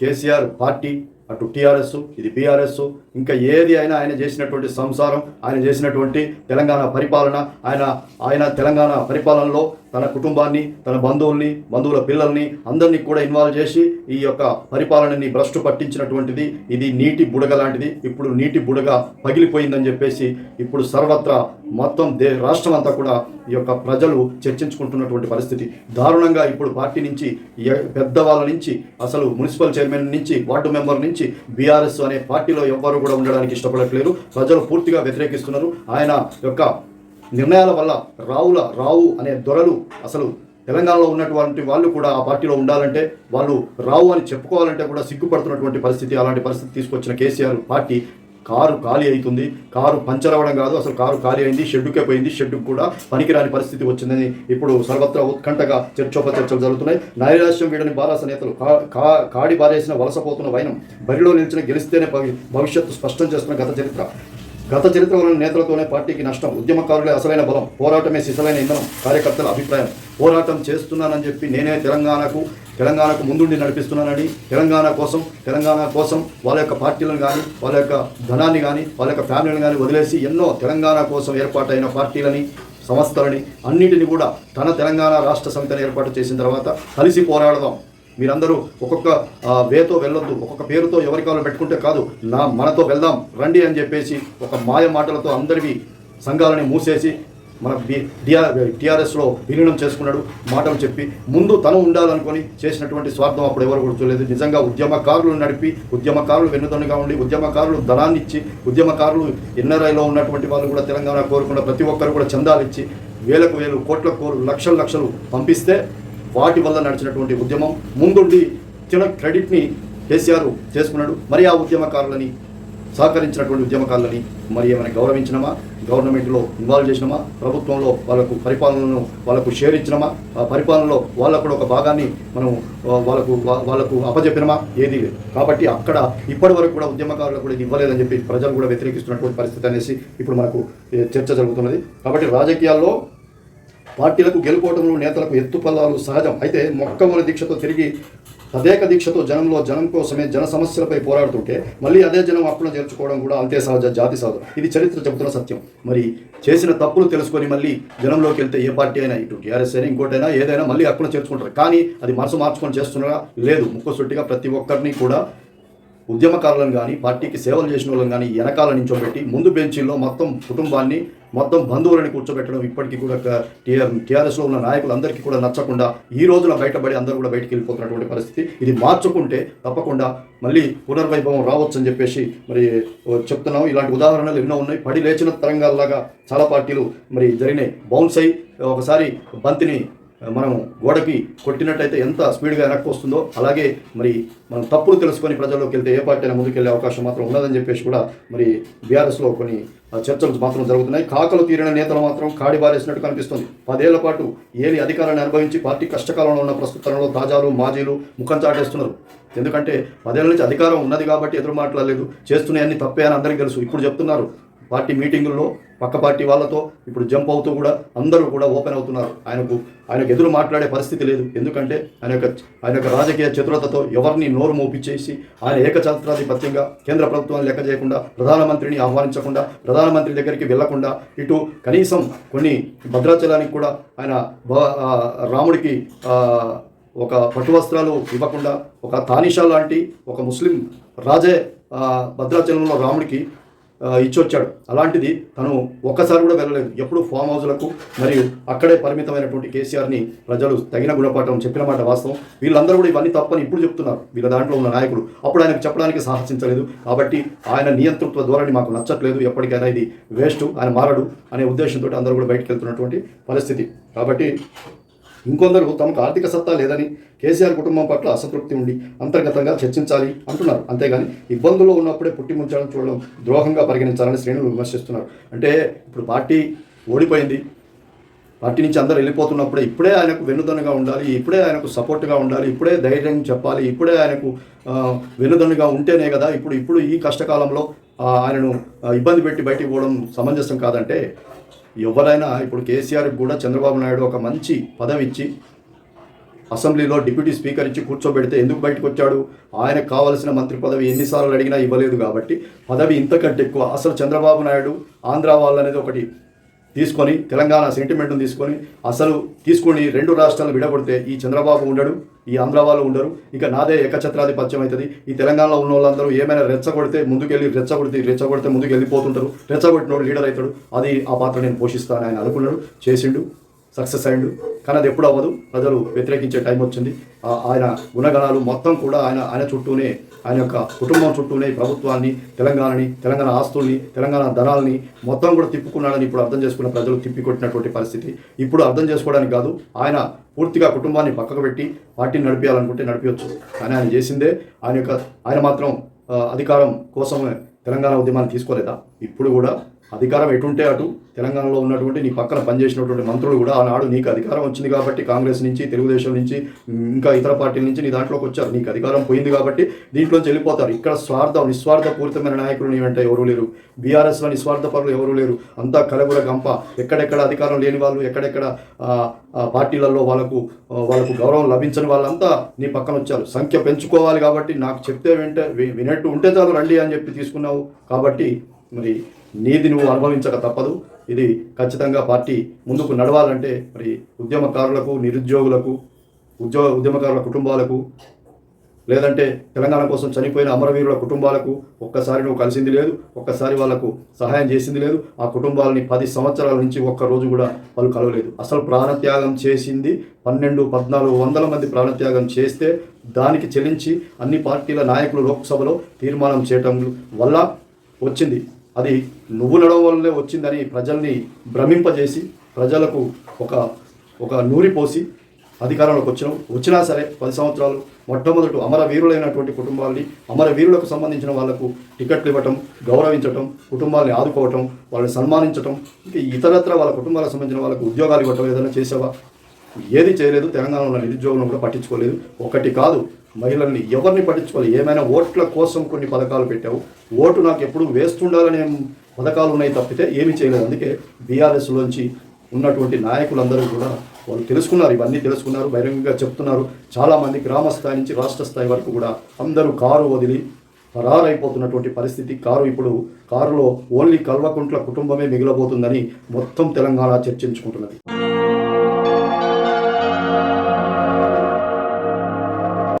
KCR party అటు టీఆర్ఎస్ ఇది బీఆర్ఎస్ ఇంకా ఏది అయినా ఆయన చేసినటువంటి సంసారం ఆయన చేసినటువంటి తెలంగాణ పరిపాలన ఆయన ఆయన తెలంగాణ పరిపాలనలో తన కుటుంబాన్ని తన బంధువుల్ని బంధువుల పిల్లల్ని అందరినీ కూడా ఇన్వాల్వ్ చేసి ఈ యొక్క పరిపాలనని భ్రష్టు పట్టించినటువంటిది ఇది నీటి బుడగ లాంటిది. ఇప్పుడు నీటి బుడగ పగిలిపోయిందని చెప్పేసి ఇప్పుడు సర్వత్రా మొత్తం దే రాష్ట్రం అంతా కూడా ఈ యొక్క ప్రజలు చర్చించుకుంటున్నటువంటి పరిస్థితి. దారుణంగా ఇప్పుడు పార్టీ నుంచి పెద్దవాళ్ళ నుంచి అసలు మున్సిపల్ చైర్మన్ నుంచి వార్డు మెంబర్ నుంచి బీఆర్ఎస్ అనే పార్టీలో ఎవ్వరు కూడా ఉండడానికి ఇష్టపడట్లేరు. ప్రజలు పూర్తిగా వ్యతిరేకిస్తున్నారు. ఆయన యొక్క నిర్ణయాల వల్ల రావుల రావు అనే దొరలు అసలు తెలంగాణలో ఉన్నటువంటి వాళ్ళు కూడా ఆ పార్టీలో ఉండాలంటే వాళ్ళు రావు అని చెప్పుకోవాలంటే కూడా సిగ్గుపడుతున్నటువంటి పరిస్థితి అలాంటి పరిస్థితి తీసుకొచ్చిన కేసీఆర్ పార్టీ కారు ఖాళీ అవుతుంది. కారు పంచర్ అవ్వడం కాదు అసలు కారు ఖాళీ అయింది షెడ్డుకే పోయింది షెడ్డుకు కూడా పనికిరాని పరిస్థితి వచ్చిందని ఇప్పుడు సర్వత్రా ఉత్కంఠగా చర్చోపచర్చలు జరుగుతున్నాయి. నైరాశ్యం వీడని బారాస నేతలు కా- కా- కాడి బారేసిన వలసపోతున్న వైనం బరిలో నిలిచిన గెలిస్తేనే భవి- భవిష్యత్తు స్పష్టం చేస్తున్న గత చరిత్ర. గత చరిత్ర వలన నేతలతోనే పార్టీకి నష్టం ఉద్యమకారులే అసలైన బలం పోరాటమే సిసలైన ఇంధనం కార్యకర్తల అభిప్రాయం. పోరాటం చేస్తున్నానని చెప్పి నేనే తెలంగాణకు తెలంగాణకు ముందుండి నడిపిస్తున్నానని తెలంగాణ కోసం తెలంగాణ కోసం వాళ్ళ యొక్క పార్టీలను కానీ వాళ్ళ యొక్క ధనాన్ని కానీ వాళ్ళ యొక్క ఫ్యామిలీని కానీ వదిలేసి ఎన్నో తెలంగాణ కోసం ఏర్పాటైన పార్టీలని సంస్థలని అన్నింటిని కూడా తన తెలంగాణ రాష్ట్ర సమితిని ఏర్పాటు చేసిన తర్వాత కలిసి పోరాడదాం. మీరందరూ ఒక్కొక్క వేతో వెళ్ళొద్దు ఒక్కొక్క పేరుతో ఎవరి కాళ్ళు పెట్టుకుంటే కాదు నా మనతో వెళ్దాం రండి అని చెప్పేసి ఒక మాయ మాటలతో అందరివి సంఘాలని మూసేసి మన డిఆర్ టీఆర్ఎస్లో విలీనం చేసుకున్నాడు మాటలు చెప్పి. ముందు తను ఉండాలనుకొని చేసినటువంటి స్వార్థం అప్పుడు ఎవరు కూడా చూడలేదు నిజంగా ఉద్యమకారులు నడిపి ఉద్యమకారులు వెన్నుదన్నుగా ఉండి ఉద్యమకారులు ధనాన్ని ఇచ్చి ఉద్యమకారులు ఎన్ఆర్ఐలో ఉన్నటువంటి వాళ్ళు కూడా తెలంగాణ కోరుకున్న ప్రతి ఒక్కరు కూడా చందాలు ఇచ్చి వేలకు వేలు కోట్ల కోరు లక్షలు లక్షలు పంపిస్తే వాటి వల్ల నడిచినటువంటి ఉద్యమం ముందుండి తిన క్రెడిట్ని కేసీఆర్ చేసుకున్నాడు. మరి ఆ ఉద్యమకారులని సహకరించినటువంటి ఉద్యమకారులని మరి ఏమైనా గౌరవించినమా? గవర్నమెంట్లో ఇన్వాల్వ్ చేసినామా? ప్రభుత్వంలో వాళ్ళకు పరిపాలనను వాళ్ళకు షేర్ ఇచ్చినామా? ఆ పరిపాలనలో వాళ్ళకు కూడా ఒక భాగాన్ని మనం వాళ్ళకు వాళ్ళకు అప్పచెప్పినమా ఏది లేదు. కాబట్టి అక్కడ ఇప్పటి వరకు కూడా ఉద్యమకారులకు కూడా ఇది ఇవ్వలేదని చెప్పి ప్రజలు కూడా వ్యతిరేకిస్తున్నటువంటి పరిస్థితి అనేసి ఇప్పుడు మనకు చర్చ జరుగుతున్నది. కాబట్టి రాజకీయాల్లో పార్టీలకు గెలుపోవడంలో నేతలకు ఎత్తుపల్లాలు సహజం. అయితే మొక్కమూల దీక్షతో తిరిగి తదేక దీక్షతో జనంలో జనం కోసమే జన సమస్యలపై పోరాడుతుంటే మళ్ళీ అదే జనం అప్పులను చేర్చుకోవడం కూడా అంతే సహజ జాతి సహజం. ఇది చరిత్ర చెబుతున్న సత్యం. మరి చేసిన తప్పులు తెలుసుకొని మళ్ళీ జనంలోకి వెళ్తే ఏ పార్టీ అయినా ఇటు టీఆర్ఎస్ అయినా ఇంకోటైనా ఏదైనా మళ్ళీ అప్పులను చేర్చుకుంటారు. కానీ అది మనసు మార్చుకొని చేస్తున్నారా? లేదు. ముక్కసొట్టిగా ప్రతి ఒక్కరిని కూడా ఉద్యమకారులను కానీ పార్టీకి సేవలు చేసిన వాళ్ళని కానీ వెనకాల నించోబెట్టి ముందు బెంచీల్లో మొత్తం కుటుంబాన్ని మొత్తం బంధువులని కూర్చోబెట్టడం ఇప్పటికీ కూడా టీఆర్ఎస్లో ఉన్న నాయకులందరికీ కూడా నచ్చకుండా ఈ రోజున బయటపడి అందరూ కూడా బయటికి వెళ్ళిపోతున్నటువంటి పరిస్థితి. ఇది మార్చుకుంటే తప్పకుండా మళ్ళీ పునర్వైభవం రావచ్చు అని చెప్పేసి మరి చెప్తున్నాం ఇలాంటి ఉదాహరణలు ఎన్నో ఉన్నాయి. పడి లేచిన తరంగాల్లాగా చాలా పార్టీలు మరి జరిగినాయి. బౌన్స్ అయి ఒకసారి బంతిని మనం గోడకి కొట్టినట్టయితే ఎంత స్పీడ్గా వెనక్కి వస్తుందో అలాగే మరి మనం తప్పులు తెలుసుకొని ప్రజల్లోకి వెళ్తే ఏ పార్టీ అయినా ముందుకెళ్ళే అవకాశం మాత్రం ఉన్నదని చెప్పేసి కూడా మరి బీఆర్ఎస్లో కొన్ని చర్చలు మాత్రం జరుగుతున్నాయి. కాకలు తీరిన నేతలు మాత్రం కాడి బారేసినట్టు కనిపిస్తుంది. పదేళ్ళ పాటు ఏలి అధికారాన్ని అనుభవించి పార్టీ కష్టకాలంలో ఉన్న ప్రస్తుతంలో తాజాలు మాజీలు ముఖం చాటేస్తున్నారు. ఎందుకంటే పదేళ్ళ నుంచి అధికారం ఉన్నది కాబట్టి ఎదురు మాట్లాడలేదు. చేస్తున్నాయని తప్పే అని అందరికీ తెలుసు. ఇప్పుడు చెప్తున్నారు. పార్టీ మీటింగుల్లో పక్క పార్టీ వాళ్ళతో ఇప్పుడు జంప్ అవుతూ కూడా అందరూ కూడా ఓపెన్ అవుతున్నారు. ఆయనకు ఆయనకు ఎదురు మాట్లాడే పరిస్థితి లేదు. ఎందుకంటే ఆయన యొక్క ఆయన యొక్క రాజకీయ చతురతతో ఎవరిని నోరు మోపిచ్చేసి ఆయన ఏకఛత్రాధిపత్యంగా కేంద్ర ప్రభుత్వాన్ని లెక్క చేయకుండా ప్రధానమంత్రిని ఆహ్వానించకుండా ప్రధానమంత్రి దగ్గరికి వెళ్ళకుండా ఇటు కనీసం కొన్ని భద్రాచలానికి కూడా ఆయన రాముడికి ఒక పట్టు వస్త్రాలు ఇవ్వకుండా ఒక తానిషా లాంటి ఒక ముస్లిం రాజే భద్రాచలంలో రాముడికి ఇచ్చొచ్చాడు. అలాంటిది తను ఒక్కసారి కూడా వెళ్ళలేదు. ఎప్పుడు ఫామ్ హౌస్లకు మరియు అక్కడే పరిమితమైనటువంటి కేసీఆర్ని ప్రజలు తగిన గుణపాఠం చెప్పిన మాట వాస్తవం. వీళ్ళందరూ కూడా ఇవన్నీ తప్పని ఇప్పుడు చెప్తున్నారు. వీళ్ళ దాంట్లో ఉన్న నాయకులు. అప్పుడు ఆయనకు చెప్పడానికి సాహసించలేదు. కాబట్టి ఆయన నియంతృత్వ ధోరణి మాకు నచ్చట్లేదు. ఎప్పటికైనా ఇది వేస్ట్. ఆయన మారడు అనే ఉద్దేశంతో అందరూ కూడా బయటకు వెళ్తున్నటువంటి పరిస్థితి. కాబట్టి ఇంకొందరు తమకు ఆర్థిక సత్తా లేదని కేసీఆర్ కుటుంబం పట్ల అసంతృప్తి ఉండి అంతర్గతంగా చర్చించాలి అంటున్నారు. అంతేగాని ఇబ్బందుల్లో ఉన్నప్పుడే పుట్టి ముంచడం చూడడం ద్రోహంగా పరిగణించాలని శ్రేణులు విమర్శిస్తున్నారు. అంటే ఇప్పుడు పార్టీ ఓడిపోయింది. పార్టీ నుంచి అందరూ వెళ్ళిపోతున్నప్పుడే ఇప్పుడే ఆయనకు వెన్నుదన్నుగా ఉండాలి ఇప్పుడే ఆయనకు సపోర్ట్గా ఉండాలి ఇప్పుడే ధైర్యం చెప్పాలి ఇప్పుడే ఆయనకు వెన్నుదన్నుగా ఉంటేనే కదా ఇప్పుడు ఇప్పుడు ఈ కష్టకాలంలో ఆయనను ఇబ్బంది పెట్టి బయటికి పోవడం సమంజసం కాదంటే ఎవరైనా ఇప్పుడు కేసీఆర్కి కూడా చంద్రబాబు నాయుడు ఒక మంచి పదవి ఇచ్చి అసెంబ్లీలో డిప్యూటీ స్పీకర్ ఇచ్చి కూర్చోబెడితే ఎందుకు బయటకు వచ్చాడు? ఆయనకు కావలసిన మంత్రి పదవి ఎన్నిసార్లు అడిగినా ఇవ్వలేదు కాబట్టి పదవి ఇంతకంటే ఎక్కువ. అసలు చంద్రబాబు నాయుడు ఆంధ్ర వాళ్ళు అనేది ఒకటి తీసుకొని తెలంగాణ సెంటిమెంట్ని తీసుకొని అసలు తీసుకొని రెండు రాష్ట్రాలు విడగొడితే ఈ చంద్రబాబు ఉండడు? ఈ ఆంధ్ర వాళ్ళు ఉండరు. ఇక నాదే ఏకఛత్రాధిపత్యం అవుతుంది. ఈ తెలంగాణలో ఉన్న వాళ్ళందరూ ఏమైనా రెచ్చగొడితే ముందుకెళ్ళి రెచ్చగొడితే రెచ్చగొడితే ముందుకు వెళ్ళిపోతుంటారు రెచ్చగొట్టినోడు లీడర్ అవుతాడు. అది ఆ పాత్ర నేను పోషిస్తాను ఆయన అనుకున్నాడు చేసిండు సక్సెస్ అయిండు కానీ అది ఎప్పుడు అవ్వదు. ప్రజలు వ్యతిరేకించే టైం వచ్చింది. ఆయన గుణగణాలు మొత్తం కూడా ఆయన ఆయన చుట్టూనే ఆయన యొక్క కుటుంబం చుట్టూనే ప్రభుత్వాన్ని తెలంగాణని తెలంగాణ ఆస్తుల్ని తెలంగాణ ధనాలని మొత్తం కూడా తిప్పుకున్నాడని ఇప్పుడు అర్థం చేసుకున్న ప్రజలు తిప్పికొట్టినటువంటి పరిస్థితి. ఇప్పుడు అర్థం చేసుకోవడానికి కాదు. ఆయన పూర్తిగా కుటుంబాన్ని పక్కకు పెట్టి పార్టీని నడిపించాలనుకుంటే నడిపించచ్చు కానీ ఆయన చేసిందే ఆయన యొక్క ఆయన మాత్రం అధికారం కోసం తెలంగాణ ఉద్యమాన్ని తీసుకోలేదా? ఇప్పుడు కూడా అధికారం ఎటుంటే అటు తెలంగాణలో ఉన్నటువంటి నీ పక్కన పనిచేసినటువంటి మంత్రులు కూడా ఆనాడు నీకు అధికారం వచ్చింది కాబట్టి కాంగ్రెస్ నుంచి తెలుగుదేశం నుంచి ఇంకా ఇతర పార్టీల నుంచి నీ దాంట్లోకి వచ్చారు. నీకు అధికారం పోయింది కాబట్టి దీంట్లోంచి వెళ్ళిపోతారు. ఇక్కడ స్వార్థ పూరితమైన నాయకులు నీ వెంట ఎవరు లేరు. బీఆర్ఎస్లో నిస్వార్థ పరులు ఎవరు లేరు. అంతా కలగుల గంప. ఎక్కడెక్కడ అధికారం లేని వాళ్ళు ఎక్కడెక్కడ పార్టీలలో వాళ్ళకు వాళ్ళకు గౌరవం లభించని వాళ్ళంతా నీ పక్కన వచ్చారు. సంఖ్య పెంచుకోవాలి కాబట్టి నాకు చెప్తే వింటే వినట్టు ఉంటే చాలు రండి అని చెప్పి తీసుకున్నావు. కాబట్టి మరి నీది నువ్వు అనుభవించక తప్పదు. ఇది ఖచ్చితంగా పార్టీ ముందుకు నడవాలంటే మరి ఉద్యమకారులకు నిరుద్యోగులకు ఉద్యోగ ఉద్యమకారుల కుటుంబాలకు లేదంటే తెలంగాణ కోసం చనిపోయిన అమరవీరుల కుటుంబాలకు ఒక్కసారి నువ్వు కలిసింది లేదు ఒక్కసారి వాళ్ళకు సహాయం చేసింది లేదు. ఆ కుటుంబాలని పది సంవత్సరాల నుంచి ఒక్క రోజు కూడా వాళ్ళు కలవలేదు. అసలు ప్రాణత్యాగం చేసింది పన్నెండు పద్నాలుగు వందల మంది ప్రాణత్యాగం చేస్తే దానికి చెల్లించి అన్ని పార్టీల నాయకులు లోక్సభలో తీర్మానం చేయటం వల్ల వచ్చింది. అది నువ్వు నడవ వల్లే వచ్చిందని ప్రజల్ని భ్రమింపజేసి ప్రజలకు ఒక ఒక నూరి పోసి అధికారంలోకి వచ్చినాం. వచ్చినా సరే పది సంవత్సరాలు మొట్టమొదటి అమరవీరులైనటువంటి కుటుంబాలని అమరవీరులకు సంబంధించిన వాళ్ళకు టికెట్లు ఇవ్వటం గౌరవించటం కుటుంబాలని ఆదుకోవటం వాళ్ళని సన్మానించటం ఇంకా ఇతరత్ర వాళ్ళ కుటుంబాలకు సంబంధించిన వాళ్ళకు ఉద్యోగాలు ఇవ్వటం ఏదైనా చేసావా? ఏది చేయలేదు. తెలంగాణలో ఉన్న నిరుద్యోగులను కూడా పట్టించుకోలేదు. ఒకటి కాదు. మహిళల్ని ఎవరిని పట్టించుకోవాలి ఏమైనా ఓట్ల కోసం కొన్ని పథకాలు పెట్టావు. ఓటు నాకు ఎప్పుడు వేస్తుండాలనే పథకాలు ఉన్నాయి తప్పితే ఏమీ చేయలేదు. అందుకే బీఆర్ఎస్లోంచి ఉన్నటువంటి నాయకులందరూ కూడా వాళ్ళు తెలుసుకున్నారు. ఇవన్నీ తెలుసుకున్నారు. బహిరంగంగా చెప్తున్నారు. చాలామంది గ్రామ స్థాయి నుంచి రాష్ట్ర స్థాయి వరకు కూడా అందరూ కారు వదిలి పరారైపోతున్నటువంటి పరిస్థితి. కారు ఇప్పుడు కారులో ఓన్లీ కల్వకుంట్ల కుటుంబమే మిగిలబోతుందని మొత్తం తెలంగాణ చర్చించుకుంటున్నది.